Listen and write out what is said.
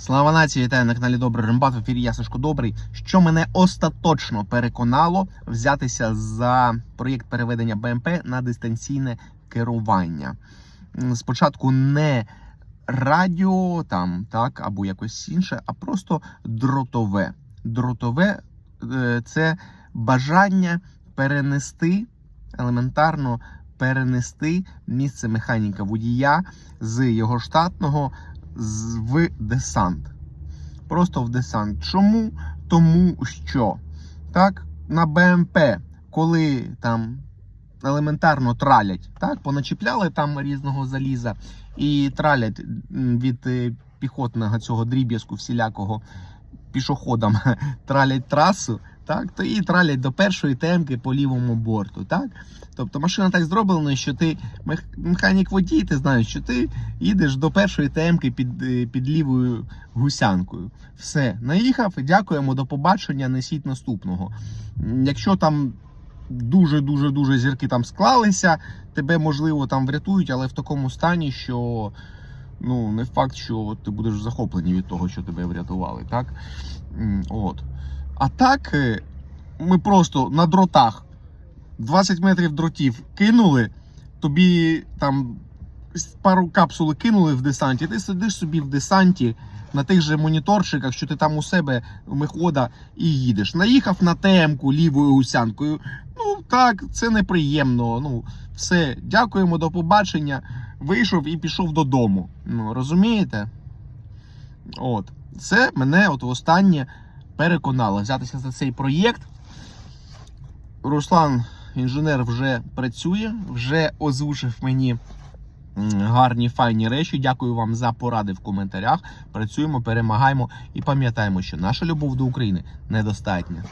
Слава нації, вітаю на каналі Добрий Рембат. В ефірі Сашко Добрий. Що мене остаточно переконало взятися за проєкт переведення БМП на дистанційне керування. Спочатку не радіо там, так, або якось інше, а просто дротове. Дротове е, це бажання перенести елементарно перенести місце механіка водія з його штатного в десант. Просто в десант. Чому? Тому що так, на БМП, коли там елементарно тралять, так, поначіпляли там різного заліза і тралять від е, піхотного цього дріб'язку всілякого пішоходам тралять трасу, так, то і тралять до першої темки по лівому борту. Так? Тобто машина так зроблена, що ти мех- механік водій, ти знаєш, що ти їдеш до першої темки під, е, під лівою гусянкою. Все, наїхав, дякуємо, до побачення, несіть наступного. Якщо там дуже дуже дуже зірки там склалися, тебе можливо там врятують, але в такому стані, що ну не факт, що ти будеш захоплений від того, що тебе врятували, так? От. А так, е, ми просто на дротах 20 метрів дротів кинули, тобі там пару капсул кинули в десанті, ти сидиш собі в десанті на тих же моніторчиках, що ти там у себе михода і їдеш. Наїхав на темку лівою гусянкою. Ну так, це неприємно. Ну, все, дякуємо, до побачення. Вийшов і пішов додому. Ну, розумієте? От. Це мене от востаннє переконало взятися за цей проєкт. Руслан, інженер, вже працює, вже озвучив мені гарні файні речі. Дякую вам за поради в коментарях. Працюємо, перемагаємо і пам'ятаємо, що наша любов до України недостатня.